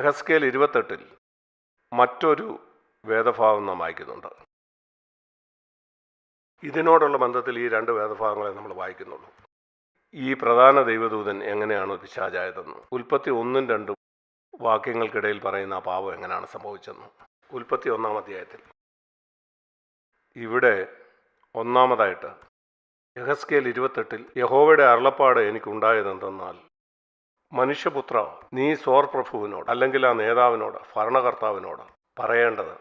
എഹസ്കേൽ ഇരുപത്തെട്ടിൽ മറ്റൊരു വേദഭാഗം നാം വായിക്കുന്നുണ്ട്. ഇതിനോടുള്ള ബന്ധത്തിൽ ഈ രണ്ട് വേദഭാഗങ്ങളെ നമ്മൾ വായിക്കുന്നുള്ളൂ. ഈ പ്രധാന ദൈവദൂതൻ എങ്ങനെയാണ് പിശാചായതെന്ന്. ഉൽപ്പത്തി ഒന്നും രണ്ടും വാക്യങ്ങൾക്കിടയിൽ പറയുന്ന ആ പാപം എങ്ങനെയാണ് സംഭവിച്ചതെന്ന്. ഉൽപ്പത്തി ഒന്നാം അധ്യായത്തിൽ. ഇവിടെ ഒന്നാമതായിട്ട് യഹസ്കേൽ ഇരുപത്തെട്ടിൽ യഹോവയുടെ അരുളപ്പാട് എനിക്കുണ്ടായതെന്തെന്നാൽ മനുഷ്യപുത്ര നീ സോർ പ്രഭുവിനോട് അല്ലെങ്കിൽ ആ നേതാവിനോട് ഭരണകർത്താവിനോട് പറയേണ്ടത്.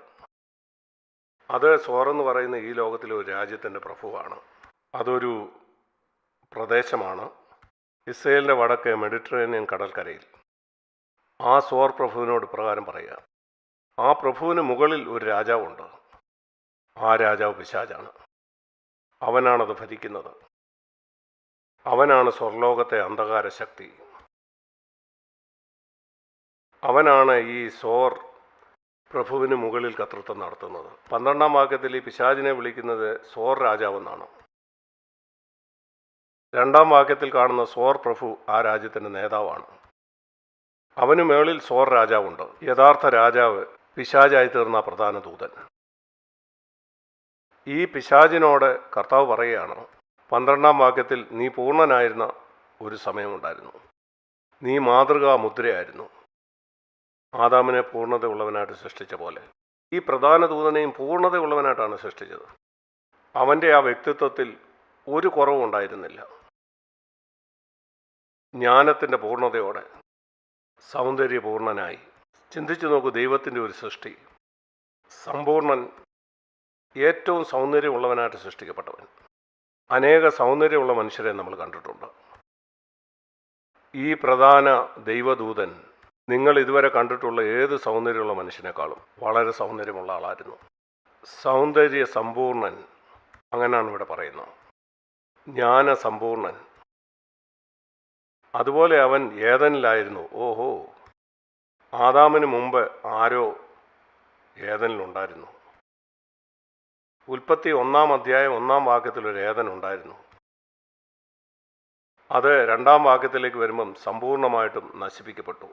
അത് സോർ എന്ന് പറയുന്ന ഈ ലോകത്തിലെ ഒരു രാജ്യത്തിന്റെ പ്രഭുവാണ്. അതൊരു പ്രദേശമാണ്. ഇസ്രയേലിന്റെ വടക്ക് മെഡിറ്ററേനിയൻ കടൽക്കരയിൽ. ആ സോർ പ്രഭുവിനോട് പ്രകാരം പറയുക. ആ പ്രഭുവിന് മുകളിൽ ഒരു രാജാവുണ്ട്. ആ രാജാവ് പിശാചാണ്. അവനാണത് ഭരിക്കുന്നത്. അവനാണ് സ്വർലോകത്തെ അന്ധകാര ശക്തി അവനാണ് ഈ സോർ പ്രഭുവിന് മുകളിൽ കത്തൃത്വം നടത്തുന്നത്. പന്ത്രണ്ടാം വാക്യത്തിൽ ഈ പിശാചിനെ വിളിക്കുന്നത് സോർ രാജാവെന്നാണ്. രണ്ടാം വാക്യത്തിൽ കാണുന്ന സോർ പ്രഭു ആ രാജ്യത്തിന്റെ നേതാവാണ്. അവന് മേളിൽ സോർ രാജാവുണ്ട്. യഥാർത്ഥ രാജാവ് പിശാചായി തീർന്ന പ്രധാന ദൂതൻ. ഈ പിശാചിനോട് കർത്താവ് പറയുകയാണ് പന്ത്രണ്ടാം വാക്യത്തിൽ നീ പൂർണനായിരുന്ന ഒരു സമയമുണ്ടായിരുന്നു. നീ മാതൃകാ മുദ്രയായിരുന്നു. ആദാമിനെ പൂർണതയുള്ളവനായിട്ട് സൃഷ്ടിച്ച പോലെ. ഈ പ്രധാന ദൂതനെയും പൂർണതയുള്ളവനായിട്ടാണ് സൃഷ്ടിച്ചത്. അവന്റെ ആ വ്യക്തിത്വത്തിൽ ഒരു കുറവും ഉണ്ടായിരുന്നില്ല. ജ്ഞാനത്തിന്റെ പൂർണതയോടെ സൗന്ദര്യപൂർണനായി. ചിന്തിച്ചു നോക്കൂ ദൈവത്തിന്റെ ഒരു സൃഷ്ടി. സമ്പൂർണൻ ഏറ്റവും സൗന്ദര്യമുള്ളവനായിട്ട് സൃഷ്ടിക്കപ്പെട്ടവൻ. അനേക സൗന്ദര്യമുള്ള മനുഷ്യരെ നമ്മൾ കണ്ടിട്ടുണ്ട്. ഈ പ്രധാന ദൈവദൂതൻ നിങ്ങൾ ഇതുവരെ കണ്ടിട്ടുള്ള ഏത് സൗന്ദര്യമുള്ള മനുഷ്യനേക്കാളും വളരെ സൗന്ദര്യമുള്ള ആളായിരുന്നു. സൗന്ദര്യ സമ്പൂർണൻ അങ്ങനെയാണ് ഇവിടെ പറയുന്നത്. ജ്ഞാന സമ്പൂർണൻ അതുപോലെ അവൻ ഏതനിലായിരുന്നു? ഓഹോ. ആദാമിന് മുമ്പ് ആരോ ഏതനിലുണ്ടായിരുന്നു? ഉൽപ്പത്തി ഒന്നാം അധ്യായം ഒന്നാം വാക്യത്തിൽ ഒരു ഏതൻ ഉണ്ടായിരുന്നു അത് രണ്ടാം വാക്യത്തിലേക്ക് വരുമ്പം സമ്പൂർണമായിട്ടും നശിപ്പിക്കപ്പെട്ടു.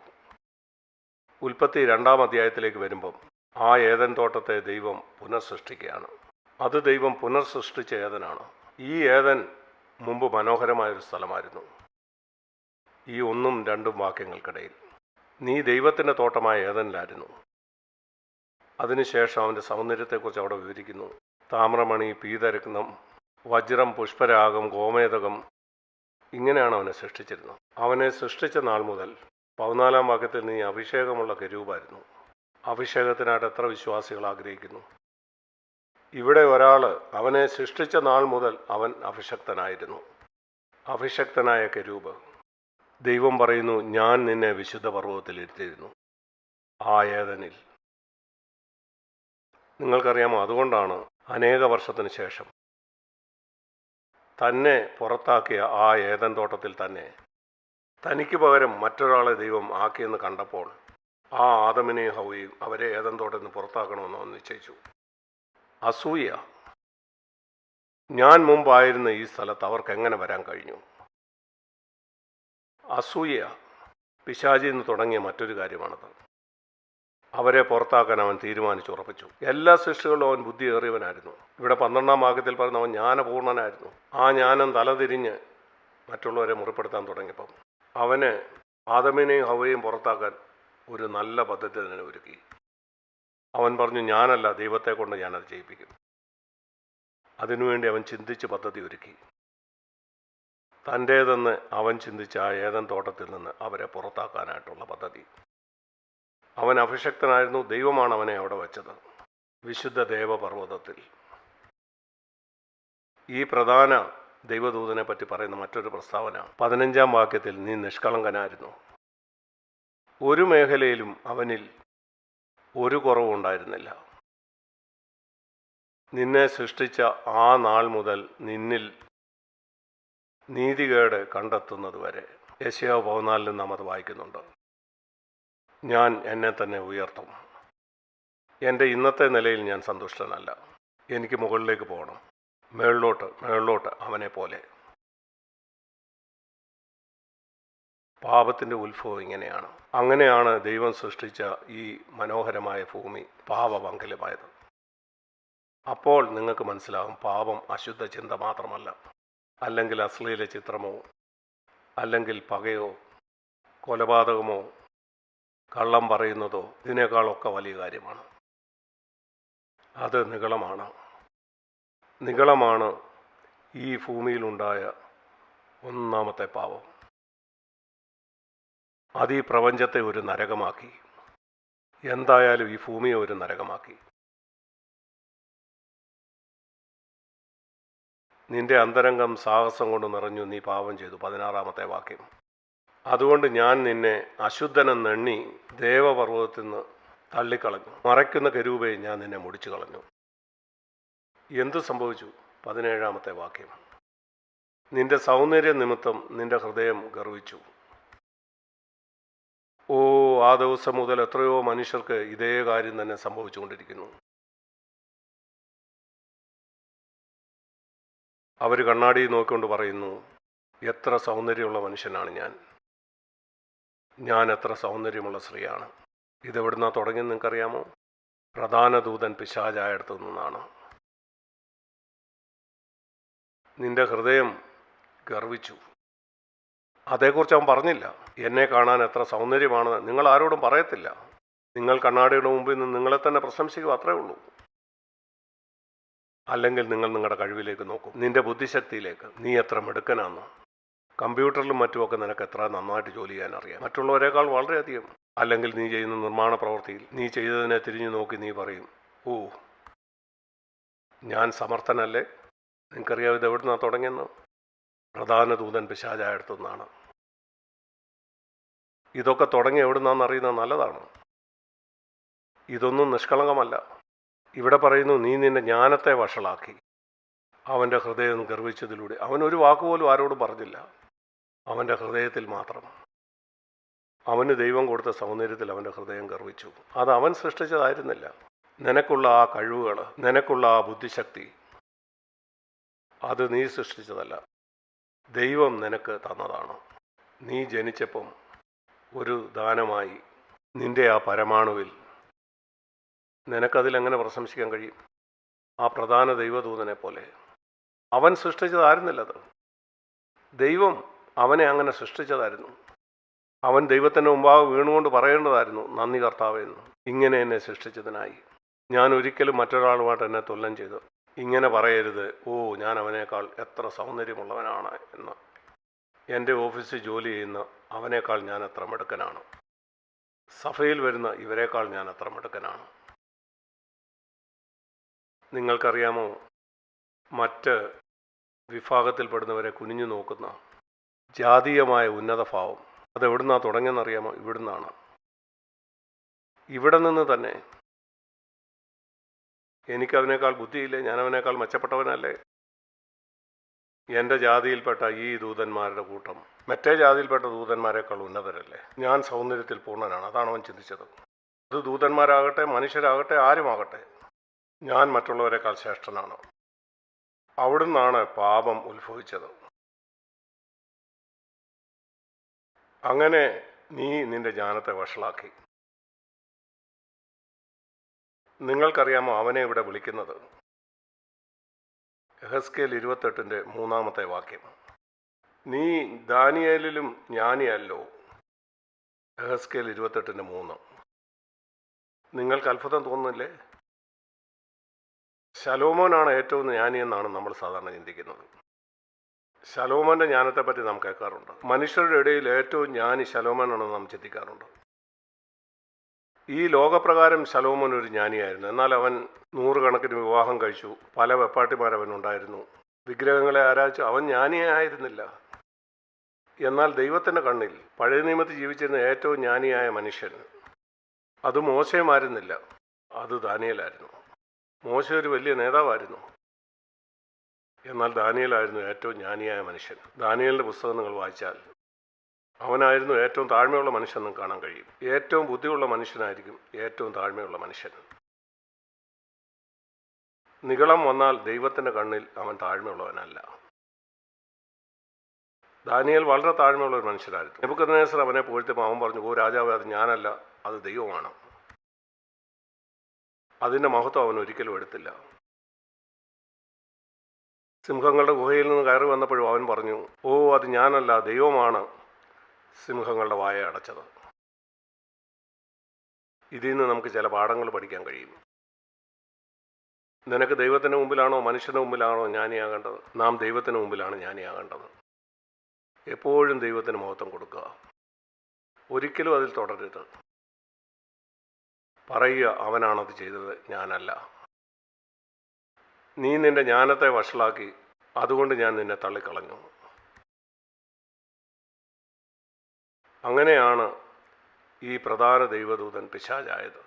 ഉൽപ്പത്തി രണ്ടാം അധ്യായത്തിലേക്ക് വരുമ്പം ആ ഏതൻ തോട്ടത്തെ ദൈവം പുനഃസൃഷ്ടിക്കുകയാണ്. അത് ദൈവം പുനഃസൃഷ്ടിച്ച ഏതനാണ്? ഈ ഏതൻ മുമ്പ് മനോഹരമായൊരു സ്ഥലമായിരുന്നു. ഈ ഒന്നും രണ്ടും വാക്യങ്ങൾക്കിടയിൽ. നീ ദൈവത്തിന്റെ തോട്ടമായ ഏതനിലായിരുന്നു? അതിനുശേഷം അവന്റെ സൗന്ദര്യത്തെക്കുറിച്ച് അവിടെ വിവരിക്കുന്നു. താമ്രമണി പീതരക്നം വജ്രം പുഷ്പരാഗം ഗോമേതകം ഇങ്ങനെയാണ് അവനെ സൃഷ്ടിച്ചിരുന്നത്. അവനെ സൃഷ്ടിച്ച നാൾ മുതൽ പതിനാലാം വാക്യത്തിൽ നീ അഭിഷേകമുള്ള കരൂപായിരുന്നു. അഭിഷേകത്തിനായിട്ട് എത്ര വിശ്വാസികൾ ആഗ്രഹിക്കുന്നു? ഇവിടെ ഒരാൾ അവനെ സൃഷ്ടിച്ച നാൾ മുതൽ അവൻ അഭിഷക്തനായിരുന്നു. അഭിഷക്തനായ കരൂപ് ദൈവം പറയുന്നു ഞാൻ നിന്നെ വിശുദ്ധ പർവതത്തിൽ ഇരുത്തിയിരുന്നു. ആ നിങ്ങൾക്കറിയാമോ അതുകൊണ്ടാണ് അനേക വർഷത്തിന് ശേഷം. തന്നെ പുറത്താക്കിയ ആ ഏതൻ തോട്ടത്തിൽ തന്നെ തനിക്ക് പകരം മറ്റൊരാളെ ദൈവം ആക്കിയെന്ന് കണ്ടപ്പോൾ ആ ആദമിനെയും ഹൗയും അവരെ ഏതെന്തോടെ നിന്ന് പുറത്താക്കണമെന്ന് അവൻ നിശ്ചയിച്ചു. അസൂയ. ഞാൻ മുമ്പായിരുന്ന ഈ സ്ഥലത്ത് അവർക്ക് എങ്ങനെ വരാൻ കഴിഞ്ഞു? അസൂയ. പിശാചിൽ നിന്ന് തുടങ്ങിയ മറ്റൊരു കാര്യമാണത്. അവരെ പുറത്താക്കാൻ അവൻ തീരുമാനിച്ചു ഉറപ്പിച്ചു എല്ലാ സൃഷ്ടികളിലും അവൻ ബുദ്ധിയേറിയവനായിരുന്നു. ഇവിടെ പന്ത്രണ്ടാം ഭാഗത്തിൽ പറഞ്ഞ അവൻ ജ്ഞാനപൂർണനായിരുന്നു. ആ ജ്ഞാനം തലതിരിഞ്ഞ് മറ്റുള്ളവരെ മുറിപ്പെടുത്താൻ തുടങ്ങിയപ്പം അവന് ആദമിനെയും ഹവയെയും പുറത്താക്കാൻ ഒരു നല്ല പദ്ധതി തന്നെ ഒരുക്കി. അവൻ പറഞ്ഞു ഞാനല്ല ദൈവത്തെ കൊണ്ട് ഞാനത് ചെയ്യിപ്പിക്കും. അതിനുവേണ്ടി അവൻ ചിന്തിച്ച് പദ്ധതി ഒരുക്കി. തന്റേതെന്ന് അവൻ ചിന്തിച്ച ആ ഏതൻ തോട്ടത്തിൽ നിന്ന് അവരെ പുറത്താക്കാനായിട്ടുള്ള പദ്ധതി. അവൻ അഭിഷക്തനായിരുന്നു ദൈവമാണ് അവനെ അവിടെ വെച്ചത്. വിശുദ്ധ ദേവപർവതത്തിൽ. ഈ പ്രധാന ദൈവദൂതനെ പറ്റി പറയുന്ന മറ്റൊരു പ്രസ്താവന. പതിനഞ്ചാം വാക്യത്തിൽ നീ നിഷ്കളങ്കനായിരുന്നു. ഒരു മേഖലയിലും അവനിൽ ഒരു കുറവും ഉണ്ടായിരുന്നില്ല. നിന്നെ സൃഷ്ടിച്ച ആ നാൾ മുതൽ നിന്നിൽ നീതികേട് കണ്ടെത്തുന്നതുവരെ യശയോ പതിനാലിൽ നാം അത് വായിക്കുന്നുണ്ട്. ഞാൻ എന്നെ തന്നെ ഉയർത്തും. എന്റെ ഇന്നത്തെ നിലയിൽ ഞാൻ സന്തുഷ്ടനല്ല. എനിക്ക് മുകളിലേക്ക് പോകണം. മേളിലോട്ട് മേളിലോട്ട് അവനെ പോലെ. പാപത്തിന്റെ ഉത്ഭവം ഇങ്ങനെയാണ്. അങ്ങനെയാണ് ദൈവം സൃഷ്ടിച്ച ഈ മനോഹരമായ ഭൂമി പാപമംഗലമായത്. അപ്പോൾ നിങ്ങൾക്ക് മനസ്സിലാകും പാപം അശുദ്ധ ചിന്ത മാത്രമല്ല. അല്ലെങ്കിൽ അശ്ലീല ചിത്രമോ അല്ലെങ്കിൽ പകയോ കൊലപാതകമോ കള്ളം പറയുന്നതോ ഇതിനേക്കാളൊക്കെ വലിയ കാര്യമാണ്. അത് നികളമാണ് നികളമാണ് ഈ ഭൂമിയിലുണ്ടായ ഒന്നാമത്തെ പാവം. അത് ഈ പ്രപഞ്ചത്തെ ഒരു നരകമാക്കി. എന്തായാലും ഈ ഭൂമിയെ ഒരു നരകമാക്കി. നിന്റെ അന്തരംഗം സാഹസം കൊണ്ട് നിറഞ്ഞു നീ പാപം ചെയ്തു. പതിനാറാമത്തെ വാക്യം. അതുകൊണ്ട് ഞാൻ നിന്നെ അശുദ്ധനെന്നെണ്ണി ദേവപർവതത്തിൽ നിന്ന് തള്ളിക്കളഞ്ഞു. മറയ്ക്കുന്ന കരൂപെ ഞാൻ നിന്നെ മുടിച്ചു കളഞ്ഞു എന്തു സംഭവിച്ചു? പതിനേഴാമത്തെ വാക്യം. നിന്റെ സൗന്ദര്യ നിമിത്തം നിന്റെ ഹൃദയം ഗർവിച്ചു. ഓ ആ ദിവസം മുതൽ എത്രയോ മനുഷ്യർക്ക് ഇതേ കാര്യം തന്നെ സംഭവിച്ചുകൊണ്ടിരിക്കുന്നു. അവർ കണ്ണാടി നോക്കിക്കൊണ്ട് പറയുന്നു എത്ര സൗന്ദര്യമുള്ള മനുഷ്യനാണ് ഞാൻ. ഞാൻ എത്ര സൗന്ദര്യമുള്ള സ്ത്രീയാണ്. ഇതെവിടുന്നാ തുടങ്ങിയെന്ന് നിങ്ങൾക്കറിയാമോ? പ്രധാന ദൂതൻ പിശാചായടത്തു നിന്നാണ്. നിന്റെ ഹൃദയം ഗർവിച്ചു. അതേക്കുറിച്ച് അവൻ പറഞ്ഞില്ല. എന്നെ കാണാൻ എത്ര സൗന്ദര്യമാണ് നിങ്ങൾ ആരോടും പറയത്തില്ല. നിങ്ങൾ കണ്ണാടിയുടെ മുമ്പിൽ നിന്ന് നിങ്ങളെ തന്നെ പ്രശംസിക്കുക അത്രേ ഉള്ളൂ. അല്ലെങ്കിൽ നിങ്ങൾ നിങ്ങളുടെ കഴിവിലേക്ക് നോക്കും. നിന്റെ ബുദ്ധിശക്തിയിലേക്ക്. നീ എത്ര മിടുക്കനാന്ന്. കമ്പ്യൂട്ടറിലും മറ്റുമൊക്കെ നിനക്ക് എത്ര നന്നായിട്ട് ജോലി ചെയ്യാൻ അറിയാം. മറ്റുള്ളവരെക്കാൾ വളരെയധികം. അല്ലെങ്കിൽ നീ ചെയ്യുന്ന നിർമ്മാണ പ്രവൃത്തിയിൽ നീ ചെയ്തതിനെ തിരിഞ്ഞു നോക്കി നീ പറയും ഓ ഞാൻ സമർത്ഥനല്ലേ? നിനക്കറിയാം ഇത് എവിടുന്നാണ് തുടങ്ങിയെന്ന് പ്രധാന ദൂതൻ പിശാചായടുത്തു നിന്നാണ് ഇതൊക്കെ തുടങ്ങി എവിടുന്നാന്ന് അറിയുന്നത് നല്ലതാണ്. ഇതൊന്നും നിഷ്കളങ്കമല്ല. ഇവിടെ പറയുന്നു നീ നിന്റെ ജ്ഞാനത്തെ വഷളാക്കി. അവന്റെ ഹൃദയം ഗർവിച്ചതിലൂടെ. അവൻ ഒരു വാക്കുപോലും ആരോടും പറഞ്ഞില്ല. അവന്റെ ഹൃദയത്തിൽ മാത്രം. അവന് ദൈവം കൊടുത്ത സൗന്ദര്യത്തിൽ അവന്റെ ഹൃദയം ഗർവിച്ചു. അത് അവൻ സൃഷ്ടിച്ചതായിരുന്നില്ല. നിനക്കുള്ള ആ കഴിവുകൾ നിനക്കുള്ള ആ ബുദ്ധിശക്തി അത് നീ സൃഷ്ടിച്ചതല്ല. ദൈവം നിനക്ക് തന്നതാണ്. നീ ജനിച്ചപ്പം ഒരു ദാനമായി നിന്റെ ആ പരമാണുവിൽ നിനക്കതിലെങ്ങനെ പ്രശംസിക്കാൻ കഴിയും? ആ പ്രധാന ദൈവദൂതനെ പോലെ. അവൻ സൃഷ്ടിച്ചതായിരുന്നില്ലത് ദൈവം അവനെ അങ്ങനെ സൃഷ്ടിച്ചതായിരുന്നു. അവൻ ദൈവത്തിന്റെ മുമ്പാകെ വീണുകൊണ്ട് പറയേണ്ടതായിരുന്നു നന്ദി കർത്താവെന്ന് ഇങ്ങനെ എന്നെ സൃഷ്ടിച്ചതിനായി. ഞാൻ ഒരിക്കലും മറ്റൊരാളുമായിട്ട് എന്നെ തുല്യം ചെയ്തു ഇങ്ങനെ പറയരുത്. ഓ ഞാൻ അവനേക്കാൾ എത്ര സൗന്ദര്യമുള്ളവനാണ് എന്ന്. എന്റെ ഓഫീസിൽ ജോലി ചെയ്യുന്ന അവനേക്കാൾ ഞാൻ എത്ര മിടുക്കനാണ്. സഭയിൽ വരുന്ന ഇവരെക്കാൾ ഞാൻ എത്ര മിടുക്കനാണ്. നിങ്ങൾക്കറിയാമോ? മറ്റ് വിഭാഗത്തിൽപ്പെടുന്നവരെ കുനിഞ്ഞു നോക്കുന്ന ജാതീയമായ ഉന്നതഭാവം അതെവിടുന്നാണ് തുടങ്ങിയെന്നറിയാമോ? ഇവിടുന്നാണ്. ഇവിടെ നിന്ന് തന്നെ എനിക്കതിനേക്കാൾ ബുദ്ധിയില്ലേ? ഞാനവനേക്കാൾ മെച്ചപ്പെട്ടവനല്ലേ? എന്റെ ജാതിയിൽപ്പെട്ട ഈ ദൂതന്മാരുടെ കൂട്ടം മറ്റേ ജാതിയിൽപ്പെട്ട ദൂതന്മാരെക്കാൾ ഉന്നതരല്ലേ? ഞാൻ സൗന്ദര്യത്തിൽ പൂർണനാണ്. അതാണ് അവൻ ചിന്തിച്ചത്. അത് ദൂതന്മാരാകട്ടെ മനുഷ്യരാകട്ടെ ആരുമാകട്ടെ ഞാൻ മറ്റുള്ളവരെക്കാൾ ശ്രേഷ്ഠനാണ്. അവിടുന്നാണ് പാപം ഉത്ഭവിച്ചത്. അങ്ങനെ നീ നിന്റെ ജ്ഞാനത്തെ വഷളാക്കി. നിങ്ങൾക്കറിയാമോ അവനെ ഇവിടെ വിളിക്കുന്നത്? എഹസ്കേൽ ഇരുപത്തെട്ടിന്റെ മൂന്നാമത്തെ വാക്യം. നീ ദാനിയേലിലും ജ്ഞാനിയല്ലോ എഹസ്കേൽ ഇരുപത്തെട്ടിന്റെ മൂന്ന്. നിങ്ങൾക്ക് അത്ഭുതം തോന്നുന്നില്ലേ? ശലോമോനാണ് ഏറ്റവും ജ്ഞാനിയെന്നാണ് നമ്മൾ സാധാരണ ചിന്തിക്കുന്നത്. ശലോമോന്റെ ജ്ഞാനത്തെപ്പറ്റി നാം കേൾക്കാറുണ്ട്. മനുഷ്യരുടെ ഇടയിൽ ഏറ്റവും ജ്ഞാനി ശലോമോനാണെന്ന് നാം ചിന്തിക്കാറുണ്ട്. ഈ ലോകപ്രകാരം ശലോമോൻ ഒരു ജ്ഞാനിയായിരുന്നു. എന്നാൽ അവൻ നൂറുകണക്കിന് വിവാഹം കഴിച്ചു. പല വെപ്പാട്ടിമാരവനുണ്ടായിരുന്നു വിഗ്രഹങ്ങളെ ആരാധിച്ചു. അവൻ ജ്ഞാനിയായിരുന്നില്ല. എന്നാൽ ദൈവത്തിന്റെ കണ്ണിൽ പഴയ നിയമത്തിൽ ജീവിച്ചിരുന്ന ഏറ്റവും ജ്ഞാനിയായ മനുഷ്യൻ. അത് മോശമായിരുന്നില്ല അത് ദാനിയലായിരുന്നു. മോശ ഒരു വലിയ നേതാവായിരുന്നു. എന്നാൽ ദാനിയലായിരുന്നു ഏറ്റവും ജ്ഞാനിയായ മനുഷ്യൻ. ദാനിയലിന്റെ പുസ്തകം നിങ്ങൾ വായിച്ചാൽ അവനായിരുന്നു ഏറ്റവും താഴ്മയുള്ള മനുഷ്യനെന്നും കാണാൻ കഴിയും. ഏറ്റവും ബുദ്ധിയുള്ള മനുഷ്യനായിരിക്കും ഏറ്റവും താഴ്മയുള്ള മനുഷ്യൻ. നികളം വന്നാൽ ദൈവത്തിന്റെ കണ്ണിൽ അവൻ താഴ്മയുള്ളവനല്ല. ദാനിയൽ വളരെ താഴ്മയുള്ള ഒരു മനുഷ്യനായിരുന്നു. നെബുക്കദ്നേസർ അവനെ പോഴ്ത്തിയപ്പോൾ അവൻ പറഞ്ഞു ഓ രാജാവ് അത് ഞാനല്ല അത് ദൈവമാണ്. അതിന്റെ മഹത്വം അവൻ ഒരിക്കലും എടുത്തില്ല. സിംഹങ്ങളുടെ ഗുഹയിൽ നിന്ന് കയറി വന്നപ്പോഴും അവൻ പറഞ്ഞു ഓ അത് ഞാനല്ല ദൈവമാണ്. സിംഹങ്ങളുടെ വായ അടച്ചത്. ഇതിൽ നിന്ന് നമുക്ക് ചില പാഠങ്ങൾ പഠിക്കാൻ കഴിയും. നിനക്ക് ദൈവത്തിന്റെ മുമ്പിലാണോ മനുഷ്യന്റെ മുമ്പിലാണോ ജ്ഞാനിയാകേണ്ടത്? നാം ദൈവത്തിന് മുമ്പിലാണ് ജ്ഞാനിയാകേണ്ടത്. എപ്പോഴും ദൈവത്തിന് മഹത്വം കൊടുക്കുക. ഒരിക്കലും അതിൽ തുടരരുത്. പറയുക അവനാണത് ചെയ്തത് ഞാനല്ല. നീ നിന്റെ ജ്ഞാനത്തെ വഷളാക്കി അതുകൊണ്ട് ഞാൻ നിന്നെ തള്ളിക്കളഞ്ഞു. അങ്ങനെയാണ് ഈ പ്രധാന ദൈവദൂതൻ പിശാചായത്.